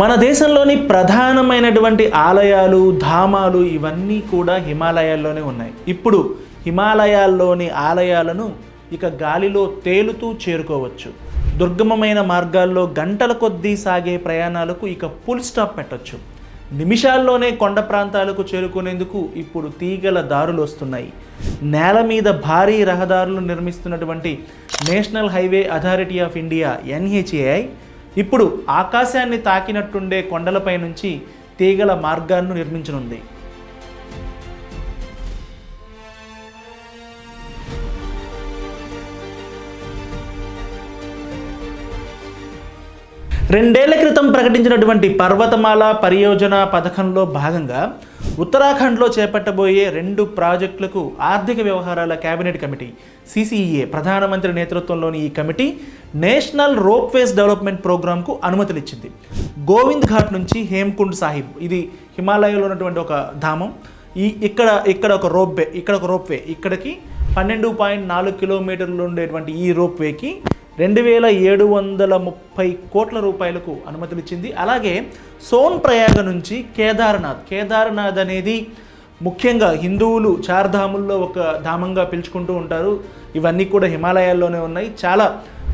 మన దేశంలోని ప్రధానమైనటువంటి ఆలయాలు ధామాలు ఇవన్నీ కూడా హిమాలయాల్లోనే ఉన్నాయి. ఇప్పుడు హిమాలయాల్లోని ఆలయాలను ఇక గాలిలో తేలుతూ చేరుకోవచ్చు. దుర్గమమైన మార్గాల్లో గంటల కొద్దీ సాగే ప్రయాణాలకు ఇక ఫుల్ స్టాప్ పెట్టొచ్చు. నిమిషాల్లోనే కొండ ప్రాంతాలకు చేరుకునేందుకు ఇప్పుడు తీగల దారులు వస్తున్నాయి. నేల మీద భారీ రహదారులు నిర్మిస్తున్నటువంటి national highway authority of India NHAI ఇప్పుడు ఆకాశాన్ని తాకినట్టుండే కొండలపై నుంచి తీగల మార్గాలను నిర్మించనుంది. రెండేళ్ళ క్రితం ప్రకటించినటువంటి పర్వతమాల పరియోజన పథకంలో భాగంగా ఉత్తరాఖండ్లో చేపట్టబోయే రెండు ప్రాజెక్టులకు ఆర్థిక వ్యవహారాల కేబినెట్ కమిటీ సిసిఈఏ ప్రధానమంత్రి నేతృత్వంలోని ఈ కమిటీ నేషనల్ రోప్వేస్ డెవలప్మెంట్ ప్రోగ్రాంకు అనుమతులిచ్చింది. గోవింద్ ఘాట్ నుంచి హేమ్కుండ్ సాహిబ్ ఇది హిమాలయంలో ఉన్నటువంటి ఒక ధామం. ఈ ఇక్కడ ఇక్కడ ఒక రోప్వే ఇక్కడ ఒక రోప్వే ఇక్కడికి పన్నెండు పాయింట్ నాలుగు కిలోమీటర్లు ఉండేటువంటి ఈ రోప్వేకి రెండు వేల ఏడు వందల ముప్పై కోట్ల రూపాయలకు అనుమతులు ఇచ్చింది అలాగే సోన్ ప్రయాగ నుంచి కేదార్నాథ్. కేదార్నాథ్ అనేది ముఖ్యంగా హిందువులు చార్ధాముల్లో ఒక ధామంగా పిలుచుకుంటూ ఉంటారు. ఇవన్నీ కూడా హిమాలయాల్లోనే ఉన్నాయి. చాలా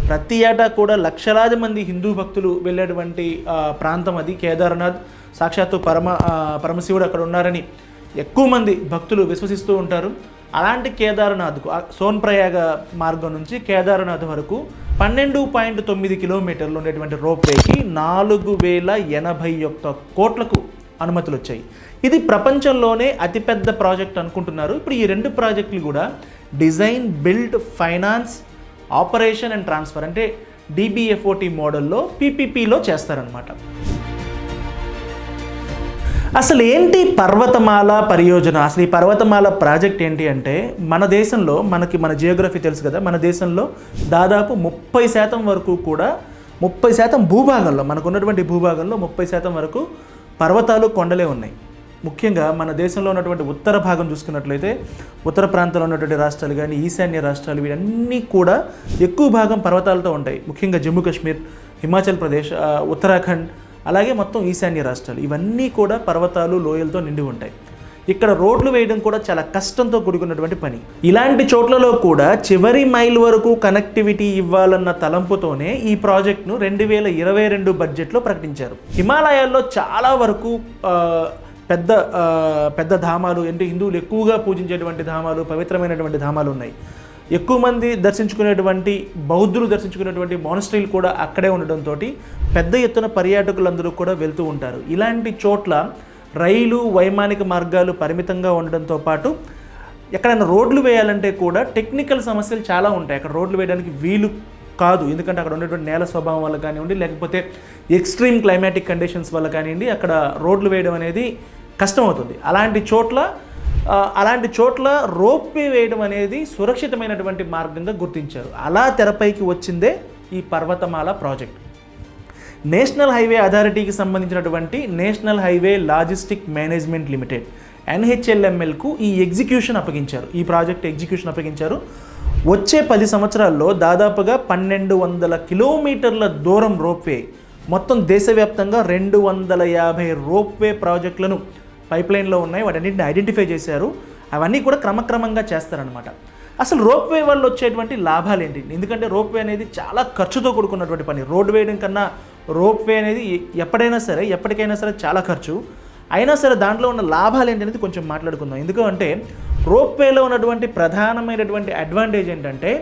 ప్రతి ఏటా కూడా లక్షలాది మంది హిందూ భక్తులు వెళ్ళేటువంటి ప్రాంతం అది కేదార్నాథ్. సాక్షాత్తు పరమ పరమశివుడు అక్కడ ఉన్నారని ఎక్కువ మంది భక్తులు విశ్వసిస్తూ ఉంటారు. అలాంటి కేదార్నాథ్కు సోన్ప్రయాగ మార్గం నుంచి కేదార్నాథ్ వరకు పన్నెండు పాయింట్ తొమ్మిది కిలోమీటర్లు ఉండేటువంటి రోప్వేకి నాలుగు వేల ఎనభై ఒక్క కోట్లకు అనుమతులు వచ్చాయి ఇది ప్రపంచంలోనే అతిపెద్ద ప్రాజెక్ట్ అనుకుంటున్నారు. ఇప్పుడు ఈ రెండు ప్రాజెక్టులు కూడా design build finance operation and transfer అంటే డిబిఎఫ్ఓటి మోడల్లో పీపీపీలో చేస్తారనమాట అసలు ఏంటి పర్వతమాల పరియోజన? అసలు ఈ పర్వతమాల ప్రాజెక్ట్ ఏంటి అంటే మన దేశంలో మనకి మన జియోగ్రఫీ తెలుసు కదా మన దేశంలో దాదాపు ముప్పై శాతం వరకు కూడా ముప్పై శాతం భూభాగంలో మనకు ఉన్నటువంటి భూభాగంలో ముప్పై శాతం వరకు పర్వతాలు కొండలే ఉన్నాయి. ముఖ్యంగా మన దేశంలో ఉన్నటువంటి ఉత్తర భాగం చూసుకున్నట్లయితే ఉత్తర ప్రాంతంలో ఉన్నటువంటి రాష్ట్రాలు కానీ ఈశాన్య రాష్ట్రాలు ఇవన్నీ కూడా ఎక్కువ భాగం పర్వతాలతో ఉంటాయి. ముఖ్యంగా జమ్మూ కాశ్మీర్ హిమాచల్ ప్రదేశ్ ఉత్తరాఖండ్ అలాగే మొత్తం ఈశాన్య రాష్ట్రాలు. ఇవన్నీ కూడా పర్వతాలు లోయలతో నిండి ఉంటాయి. ఇక్కడ రోడ్లు వేయడం కూడా చాలా కష్టంతో కూడుకున్నటువంటి పని. ఇలాంటి చోట్లలో కూడా చివరి మైల్ వరకు కనెక్టివిటీ ఇవ్వాలన్న తలంపుతోనే ఈ ప్రాజెక్ట్ను రెండు వేల ఇరవై రెండు బడ్జెట్లో ప్రకటించారు. హిమాలయాల్లో చాలా వరకు పెద్ద పెద్ద ధామాలు అంటే హిందువులు ఎక్కువగా పూజించేటువంటి ధామాలు పవిత్రమైనటువంటి ధామాలు ఉన్నాయి. ఎక్కువ మంది దర్శించుకునేటువంటి బౌద్ధులు దర్శించుకునేటువంటి మానస్ట్రీలు కూడా అక్కడే ఉండడంతో పెద్ద ఎత్తున పర్యాటకులందరూ కూడా వెళ్తూ ఉంటారు. ఇలాంటి చోట్ల రైలు వైమానిక మార్గాలు పరిమితంగా ఉండడంతో పాటు ఎక్కడైనా రోడ్లు వేయాలంటే కూడా టెక్నికల్ సమస్యలు చాలా ఉంటాయి. అక్కడ రోడ్లు వేయడానికి వీలు కాదు. ఎందుకంటే అక్కడ ఉండేటువంటి నేల స్వభావం వల్ల కానివ్వండి లేకపోతే ఎక్స్ట్రీమ్ క్లైమాటిక్ కండిషన్స్ వల్ల కానివ్వండి అక్కడ రోడ్లు వేయడం అనేది కష్టమవుతుంది. అలాంటి చోట్ల అలాంటి చోట్ల రోప్వే వేయడం అనేది సురక్షితమైనటువంటి మార్గంగా గుర్తించారు. అలా తెరపైకి వచ్చిందే ఈ పర్వతమాల ప్రాజెక్ట్. నేషనల్ హైవే అథారిటీకి సంబంధించినటువంటి national highway logistic management limited ఎన్హెచ్ఎల్ఎంఎల్కు ఈ ఎగ్జిక్యూషన్ అప్పగించారు. ఈ ప్రాజెక్ట్ ఎగ్జిక్యూషన్ అప్పగించారు. వచ్చే పది సంవత్సరాల్లో దాదాపుగా పన్నెండు వందల కిలోమీటర్ల దూరం రోప్వే మొత్తం దేశవ్యాప్తంగా రెండు వందల యాభై రోప్వే ప్రాజెక్టులను పైప్లైన్లో ఉన్నాయి వాటన్నింటిని ఐడెంటిఫై చేశారు. అవన్నీ కూడా క్రమక్రమంగా చేస్తారనమాట అసలు రోప్వే వల్ల వచ్చేటువంటి లాభాలు ఏంటి? ఎందుకంటే రోప్వే అనేది చాలా ఖర్చుతో కూడుకున్నటువంటి పని. రోడ్డు వేయడం కన్నా రోప్వే అనేది ఎప్పుడైనా సరే ఎప్పటికైనా సరే చాలా ఖర్చు. అయినా సరే దాంట్లో ఉన్న లాభాలు ఏంటి అనేది కొంచెం మాట్లాడుకుందాం. ఎందుకంటే రోప్వేలో ఉన్నటువంటి ప్రధానమైనటువంటి అడ్వాంటేజ్ ఏంటంటే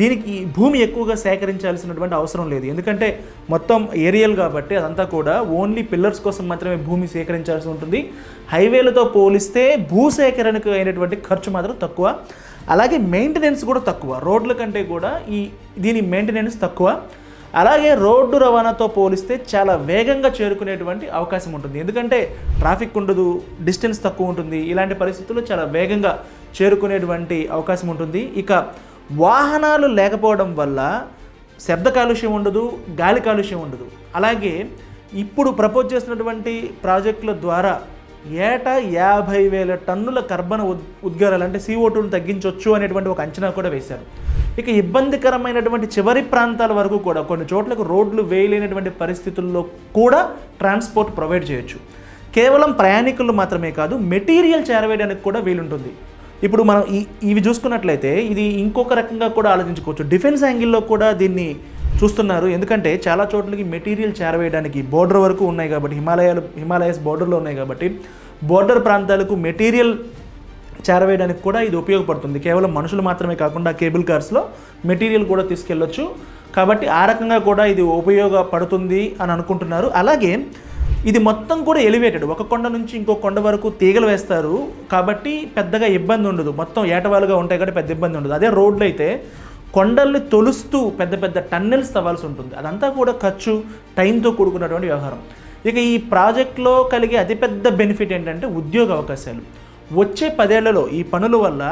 దీనికి భూమి ఎక్కువగా సేకరించాల్సినటువంటి అవసరం లేదు. ఎందుకంటే మొత్తం ఏరియల్ కాబట్టి అదంతా కూడా ఓన్లీ పిల్లర్స్ కోసం మాత్రమే భూమి సేకరించాల్సి ఉంటుంది. హైవేలతో పోలిస్తే భూ సేకరణకు అయినటువంటి ఖర్చు మాత్రం తక్కువ. అలాగే మెయింటెనెన్స్ కూడా తక్కువ. రోడ్ల కంటే కూడా ఈ దీని మెయింటెనెన్స్ తక్కువ. అలాగే రోడ్డు రవాణాతో పోలిస్తే చాలా వేగంగా చేరుకునేటువంటి అవకాశం ఉంటుంది. ఎందుకంటే ట్రాఫిక్ ఉండదు డిస్టెన్స్ తక్కువ ఉంటుంది. ఇలాంటి పరిస్థితుల్లో చాలా వేగంగా చేరుకునేటువంటి అవకాశం ఉంటుంది. ఇక వాహనాలు లేకపోవడం వల్ల శబ్ద కాలుష్యం ఉండదు గాలి కాలుష్యం ఉండదు. అలాగే ఇప్పుడు ప్రపోజ్ చేసినటువంటి ప్రాజెక్టుల ద్వారా ఏటా యాభై వేల టన్నుల కర్బన ఉద్ ఉద్గారాలు అంటే CO2 తగ్గించవచ్చు అనేటువంటి ఒక అంచనా కూడా వేశారు. ఇక ఇబ్బందికరమైనటువంటి చివరి ప్రాంతాల వరకు కూడా కొన్ని చోట్లకు రోడ్లు వేయలేనటువంటి పరిస్థితుల్లో కూడా ట్రాన్స్పోర్ట్ ప్రొవైడ్ చేయొచ్చు. కేవలం ప్రయాణికులు మాత్రమే కాదు మెటీరియల్ చేరవేయడానికి కూడా వీలుంటుంది. ఇప్పుడు మనం ఈ ఇవి చూసుకున్నట్లయితే ఇది ఇంకొక రకంగా కూడా ఆలోచించుకోవచ్చు. డిఫెన్స్ యాంగిల్లో కూడా దీన్ని చూస్తున్నారు. ఎందుకంటే చాలా చోట్లకి మెటీరియల్ చేరవేయడానికి బోర్డర్ వరకు ఉన్నాయి కాబట్టి హిమాలయాలు హిమాలయస్ బోర్డర్లో ఉన్నాయి కాబట్టి బోర్డర్ ప్రాంతాలకు మెటీరియల్ చేరవేయడానికి కూడా ఇది ఉపయోగపడుతుంది. కేవలం మనుషులు మాత్రమే కాకుండా కేబుల్ కార్స్లో మెటీరియల్ కూడా తీసుకెళ్ళొచ్చు. కాబట్టి ఆ రకంగా కూడా ఇది ఉపయోగపడుతుంది అని అనుకుంటున్నారు. అలాగే ఇది మొత్తం కూడా ఎలివేటెడ్. ఒక కొండ నుంచి ఇంకో కొండ వరకు తీగలు వేస్తారు. కాబట్టి పెద్దగా ఇబ్బంది ఉండదు. మొత్తం ఏటవాలుగా ఉంటాయి కాబట్టి పెద్ద ఇబ్బంది ఉండదు. అదే రోడ్లు అయితే కొండల్ని తొలుస్తూ పెద్ద పెద్ద టన్నెల్స్ తవ్వాల్సి ఉంటుంది. అదంతా కూడా ఖర్చు టైంతో కూడుకున్నటువంటి వ్యవహారం. ఇక ఈ ప్రాజెక్ట్లో కలిగే అతిపెద్ద బెనిఫిట్ ఏంటంటే ఉద్యోగ అవకాశాలు. వచ్చే పదేళ్ళలో ఈ పనుల వల్ల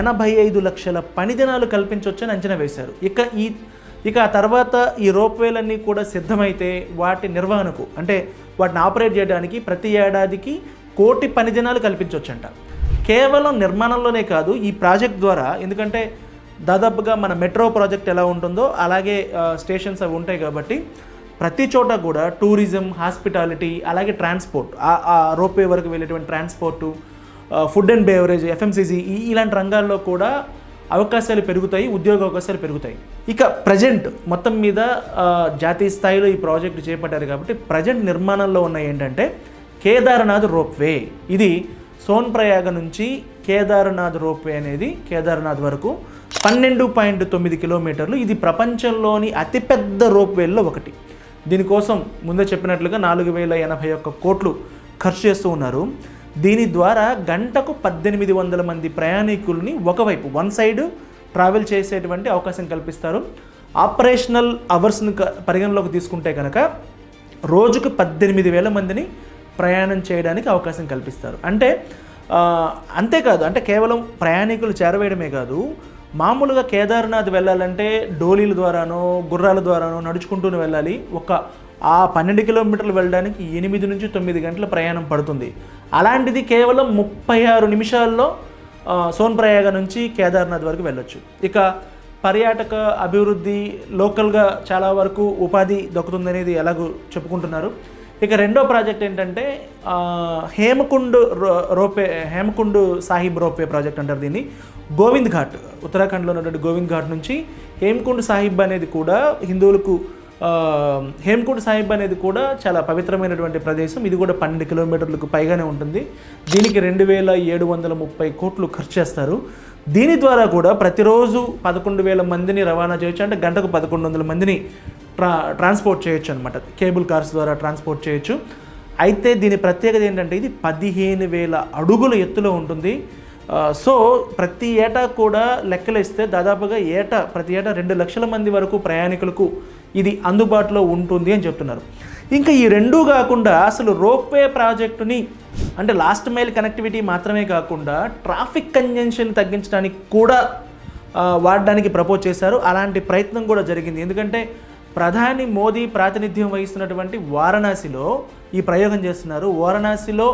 ఎనభై ఐదు లక్షల పని దినాలు కల్పించవచ్చని అంచనా వేశారు. ఇక ఈ ఇక ఆ తర్వాత ఈ రోప్వేలన్నీ కూడా సిద్ధమైతే వాటి నిర్వహణకు అంటే వాటిని ఆపరేట్ చేయడానికి ప్రతి ఏడాదికి కోటి పని దినాలు కల్పించవచ్చంట కేవలం నిర్మాణంలోనే కాదు ఈ ప్రాజెక్ట్ ద్వారా ఎందుకంటే దాదాపుగా మన మెట్రో ప్రాజెక్ట్ ఎలా ఉంటుందో అలాగే స్టేషన్స్ అవి ఉంటాయి కాబట్టి ప్రతి చోట కూడా టూరిజం హాస్పిటాలిటీ అలాగే ట్రాన్స్పోర్ట్ ఆ రోప్వే వరకు వెళ్ళేటువంటి transport food and beverage FMCG ఇలాంటి రంగాల్లో కూడా అవకాశాలు పెరుగుతాయి ఉద్యోగ అవకాశాలు పెరుగుతాయి. ఇక ప్రజెంట్ మొత్తం మీద జాతీయ స్థాయిలో ఈ ప్రాజెక్టు చేపట్టారు కాబట్టి ప్రజెంట్ నిర్మాణంలో ఉన్న ఏంటంటే కేదార్నాథ్ రోప్వే. ఇది సోన్ప్రయాగ నుంచి కేదార్నాథ్ రోప్వే అనేది కేదార్నాథ్ వరకు పన్నెండు పాయింట్ తొమ్మిది కిలోమీటర్లు. ఇది ప్రపంచంలోని అతిపెద్ద రోప్వేల్లో ఒకటి. దీనికోసం ముందే చెప్పినట్లుగా నాలుగు వేల ఎనభై ఒక్క కోట్లు ఖర్చు చేస్తూ ఉన్నారు. దీని ద్వారా గంటకు పద్దెనిమిది వందల మంది ప్రయాణికుల్ని ఒకవైపు వన్ సైడ్ ట్రావెల్ చేసేటువంటి అవకాశం కల్పిస్తారు. ఆపరేషనల్ అవర్స్ని పరిగణలోకి తీసుకుంటే కనుక రోజుకు పద్దెనిమిది వేల మందిని ప్రయాణం చేయడానికి అవకాశం కల్పిస్తారు. అంటే అంతేకాదు అంటే కేవలం ప్రయాణికులు చేరవేయడమే కాదు మామూలుగా కేదార్నాథ్ వెళ్ళాలంటే డోలీల ద్వారానో గుర్రాల ద్వారానో నడుచుకుంటూనే వెళ్ళాలి. ఒక ఆ పన్నెండు కిలోమీటర్లు వెళ్ళడానికి ఎనిమిది నుంచి తొమ్మిది గంటల ప్రయాణం పడుతుంది. అలాంటిది కేవలం ముప్పై ఆరు నిమిషాల్లో సోన్ప్రయాగ నుంచి కేదార్నాథ్ వరకు వెళ్ళొచ్చు. ఇక పర్యాటక అభివృద్ధి లోకల్గా చాలా వరకు ఉపాధి దక్కుతుందనేది ఎలాగో చెప్పుకుంటున్నారు. ఇక రెండో ప్రాజెక్ట్ ఏంటంటే హేమకుండ్ రో- రోపే హేమకుండ్ సాహిబ్ రోపే ప్రాజెక్ట్ అంటారు దీన్ని. గోవింద్ ఘాట్ ఉత్తరాఖండ్లో ఉన్నటువంటి గోవింద్ ఘాట్ నుంచి హేమకుండ్ సాహిబ్ అనేది కూడా హిందువులకు ఆ, సాహిబ్ అనేది కూడా చాలా పవిత్రమైనటువంటి ప్రదేశం. ఇది కూడా పన్నెండు కిలోమీటర్లకు పైగానే ఉంటుంది. దీనికి రెండు వేల ఏడు వందల ముప్పై కోట్లు ఖర్చు చేస్తారు. దీని ద్వారా కూడా ప్రతిరోజు పదకొండు వేల మందిని రవాణా చేయొచ్చు. అంటే గంటకు పదకొండు వందల మందిని ట్రా ట్రాన్స్పోర్ట్ చేయొచ్చు అనమాట కేబుల్ కార్స్ ద్వారా ట్రాన్స్పోర్ట్ చేయొచ్చు. అయితే దీని ప్రత్యేకత ఏంటంటే ఇది పదిహేను వేల అడుగుల ఎత్తులో ఉంటుంది. సో ప్రతి ఏటా కూడా లెక్కలేస్తే దాదాపుగా ఏటా ప్రతి ఏటా రెండు లక్షల మంది వరకు ప్రయాణికులకు ఇది అందుబాటులో ఉంటుంది అని చెప్తున్నారు. ఇంకా ఈ రెండూ కాకుండా అసలు రోప్వే ప్రాజెక్టుని అంటే లాస్ట్ మైల్ కనెక్టివిటీ మాత్రమే కాకుండా ట్రాఫిక్ కంజెన్షన్ తగ్గించడానికి కూడా వాడడానికి ప్రపోజ్ చేశారు. అలాంటి ప్రయత్నం కూడా జరిగింది. ఎందుకంటే ప్రధాని మోదీ ప్రాతినిధ్యం వహిస్తున్నటువంటి వారణాసిలో ఈ ప్రయోగం చేస్తున్నారు. వారణాసిలో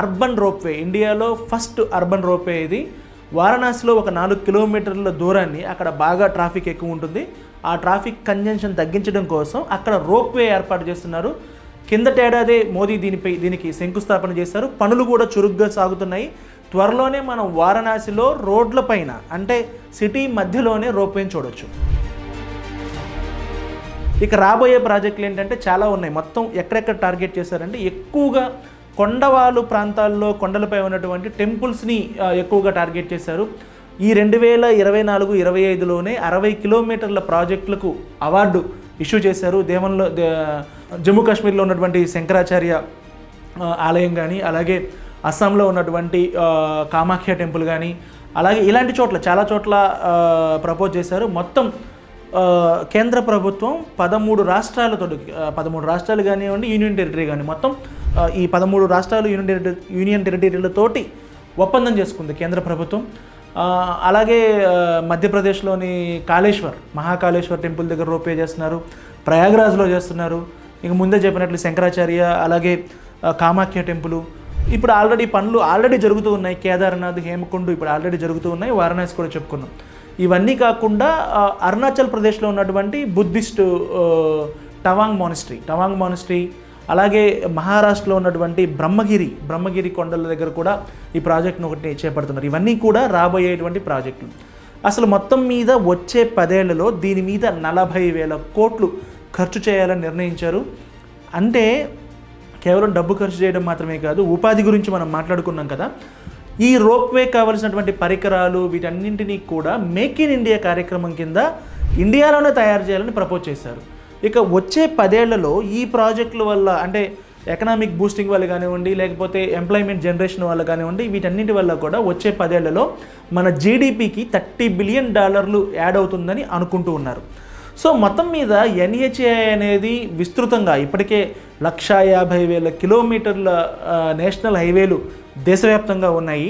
అర్బన్ రోప్వే ఇండియాలో ఫస్ట్ అర్బన్ రోప్వే ఇది. వారణాసిలో ఒక నాలుగు కిలోమీటర్ల దూరాన్ని అక్కడ బాగా ట్రాఫిక్ ఎక్కువ ఉంటుంది. ఆ ట్రాఫిక్ కంజెన్షన్ తగ్గించడం కోసం అక్కడ రోప్వే ఏర్పాటు చేస్తున్నారు. కిందటేడాదే మోదీ దీనిపై దీనికి శంకుస్థాపన చేశారు. పనులు కూడా చురుగ్గా సాగుతున్నాయి. త్వరలోనే మనం వారణాసిలో రోడ్ల పైన అంటే సిటీ మధ్యలోనే రోప్వేని చూడొచ్చు. ఇక రాబోయే ప్రాజెక్టులు ఏంటంటే చాలా ఉన్నాయి. మొత్తం ఎక్కడెక్కడ టార్గెట్ చేశారంటే ఎక్కువగా కొండవాలు ప్రాంతాల్లో కొండలపై ఉన్నటువంటి టెంపుల్స్ని ఎక్కువగా టార్గెట్ చేశారు. ఈ రెండు వేల ఇరవై నాలుగు ఇరవై ఐదులోనే అరవై కిలోమీటర్ల ప్రాజెక్టులకు అవార్డు ఇష్యూ చేశారు. దేవంలో జమ్మూ కాశ్మీర్లో ఉన్నటువంటి శంకరాచార్య ఆలయం కానీ అలాగే అస్సాంలో ఉన్నటువంటి కామాఖ్య టెంపుల్ కానీ అలాగే ఇలాంటి చోట్ల చాలా చోట్ల ప్రపోజ్ చేశారు. మొత్తం కేంద్ర ప్రభుత్వం పదమూడు రాష్ట్రాలతో పదమూడు రాష్ట్రాలు కానివ్వండి యూనియన్ టెరిటరీ కానీ మొత్తం ఈ పదమూడు రాష్ట్రాలు యూనియన్ టెరిటరీ యూనియన్ టెరిటరీలతోటి ఒప్పందం చేసుకుంది కేంద్ర ప్రభుత్వం. అలాగే మధ్యప్రదేశ్లోని కాళేశ్వర్ మహాకాళేశ్వర్ టెంపుల్ దగ్గర రోపే చేస్తున్నారు ప్రయాగ్రాజ్లో చేస్తున్నారు. ఇక ముందే చెప్పినట్లు శంకరాచార్య అలాగే కామాఖ్య టెంపుల్. ఇప్పుడు ఆల్రెడీ పనులు ఆల్రెడీ జరుగుతూ ఉన్నాయి. కేదార్నాథ్ హేమకుండు ఇప్పుడు ఆల్రెడీ జరుగుతూ ఉన్నాయి. వారణాసి కూడా చెప్పుకున్నాం. ఇవన్నీ కాకుండా అరుణాచల్ ప్రదేశ్లో ఉన్నటువంటి Buddhist Tawang monastery Tawang monastery అలాగే మహారాష్ట్రలో ఉన్నటువంటి బ్రహ్మగిరి బ్రహ్మగిరి కొండల దగ్గర కూడా ఈ ప్రాజెక్ట్ను ఒకటి చేపడుతున్నారు. ఇవన్నీ కూడా రాబోయేటువంటి ప్రాజెక్టులు. అసలు మొత్తం మీద వచ్చే పదేళ్ళలో దీని మీద నలభై వేల కోట్లు ఖర్చు చేయాలని నిర్ణయించారు. అంటే కేవలం డబ్బు ఖర్చు చేయడం మాత్రమే కాదు ఉపాధి గురించి మనం మాట్లాడుకున్నాం కదా. ఈ రోప్వే కావలసినటువంటి పరికరాలు వీటన్నింటినీ కూడా మేక్ ఇన్ ఇండియా కార్యక్రమం కింద ఇండియాలోనే తయారు చేయాలని ప్రపోజ్ చేశారు. ఇక వచ్చే పదేళ్ళలో ఈ ప్రాజెక్టుల వల్ల అంటే ఎకనామిక్ బూస్టింగ్ వల్ల కానివ్వండి లేకపోతే ఎంప్లాయ్మెంట్ జనరేషన్ వల్ల కానివ్వండి వీటన్నిటి వల్ల కూడా వచ్చే పదేళ్ళలో మన జీడిపికి థర్టీ బిలియన్ డాలర్లు యాడ్ అవుతుందని అనుకుంటూ ఉన్నారు. సో మొత్తం మీద ఎన్హెచ్ఏ అనేది విస్తృతంగా ఇప్పటికే లక్షా యాభై వేల కిలోమీటర్ల నేషనల్ హైవేలు దేశవ్యాప్తంగా ఉన్నాయి.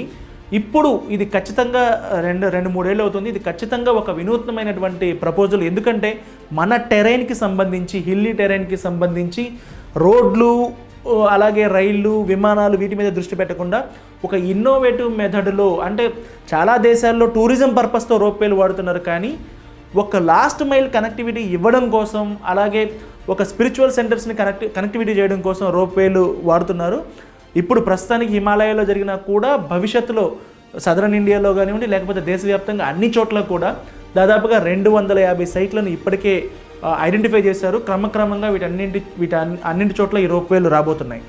ఇప్పుడు ఇది ఖచ్చితంగా రెండు రెండు మూడేళ్ళు అవుతుంది. ఇది ఖచ్చితంగా ఒక వినూత్నమైనటువంటి ప్రపోజల్ ఎందుకంటే మన టెరైన్కి సంబంధించి హిల్లీ టెరైన్కి సంబంధించి రోడ్లు అలాగే రైళ్ళు విమానాలు వీటి మీద దృష్టి పెట్టకుండా ఒక ఇన్నోవేటివ్ మెథడ్లో అంటే చాలా దేశాల్లో టూరిజం పర్పస్తో రోప్వేలు వాడుతున్నారు. కానీ ఒక లాస్ట్ మైల్ కనెక్టివిటీ ఇవ్వడం కోసం అలాగే ఒక స్పిరిచువల్ సెంటర్స్ని కనెక్ట్ కనెక్టివిటీ చేయడం కోసం రోప్వేలు వాడుతున్నారు. ఇప్పుడు ప్రస్తుతానికి హిమాలయాలో జరిగినా కూడా భవిష్యత్తులో సదరన్ ఇండియాలో కానివ్వండి లేకపోతే దేశవ్యాప్తంగా అన్ని చోట్ల కూడా దాదాపుగా రెండు వందల యాభై సైట్లను ఇప్పటికే ఐడెంటిఫై చేశారు. క్రమక్రమంగా వీటన్నింటి వీటి అన్నింటి చోట్ల ఈ రోప్వేలు రాబోతున్నాయి.